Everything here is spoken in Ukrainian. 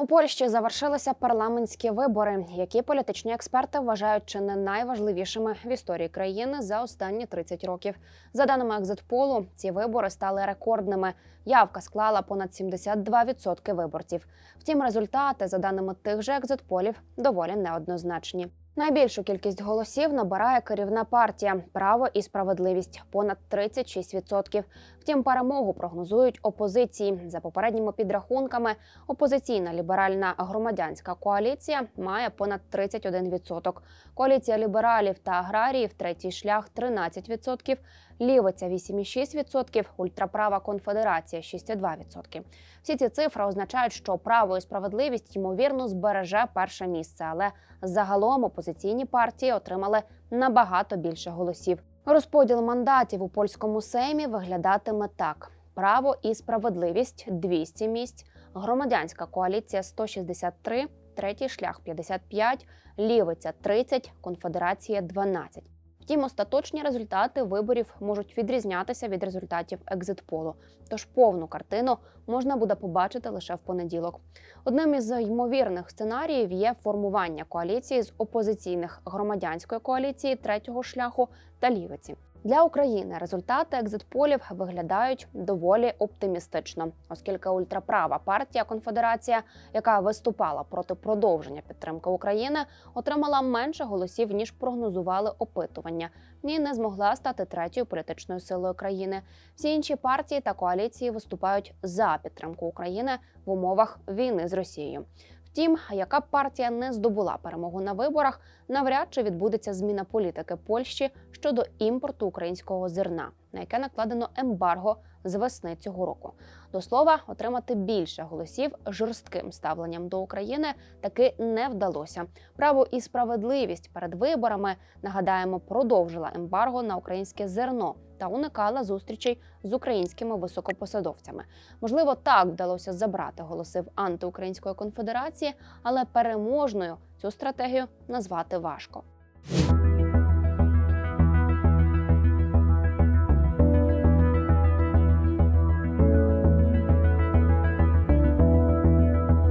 У Польщі завершилися парламентські вибори, які політичні експерти вважають чи не найважливішими в історії країни за останні 30 років. За даними екзитполу, ці вибори стали рекордними. Явка склала понад 72% виборців. Втім, результати, за даними тих же екзитполів, доволі неоднозначні. Найбільшу кількість голосів набирає керівна партія Право і справедливість понад 36%. Втім, перемогу прогнозують опозиції. За попередніми підрахунками, опозиційна ліберальна громадянська коаліція має понад 31%. Коаліція лібералів та аграріїв третій шлях 13%, лівиця 8,6%, ультраправа конфедерація 6,2%. Всі ці цифри означають, що право і справедливість ймовірно збереже перше місце, але загалом опозиційні партії отримали набагато більше голосів. Розподіл мандатів у польському сеймі виглядатиме так: право і справедливість 200 місць, громадянська коаліція 163, третій шлях 55, лівиця 30, конфедерація 12. Втім, остаточні результати виборів можуть відрізнятися від результатів екзитполу. Тож повну картину можна буде побачити лише в понеділок. Одним із ймовірних сценаріїв є формування коаліції з опозиційних громадянської коаліції третього шляху та лівиці. Для України результати екзитполів виглядають доволі оптимістично, оскільки ультраправа партія Конфедерація, яка виступала проти продовження підтримки України, отримала менше голосів ніж прогнозували опитування, і не змогла стати третьою політичною силою країни. Всі інші партії та коаліції виступають за підтримку України в умовах війни з Росією. Втім, яка б партія не здобула перемогу на виборах, навряд чи відбудеться зміна політики Польщі щодо імпорту українського зерна, на яке накладено ембарго з весни цього року. До слова, отримати більше голосів жорстким ставленням до України таки не вдалося. Право і справедливість перед виборами нагадаємо продовжила ембарго на українське зерно та уникала зустрічей з українськими високопосадовцями. Можливо, так вдалося забрати голоси в антиукраїнської конфедерації, але переможною цю стратегію назвати важко.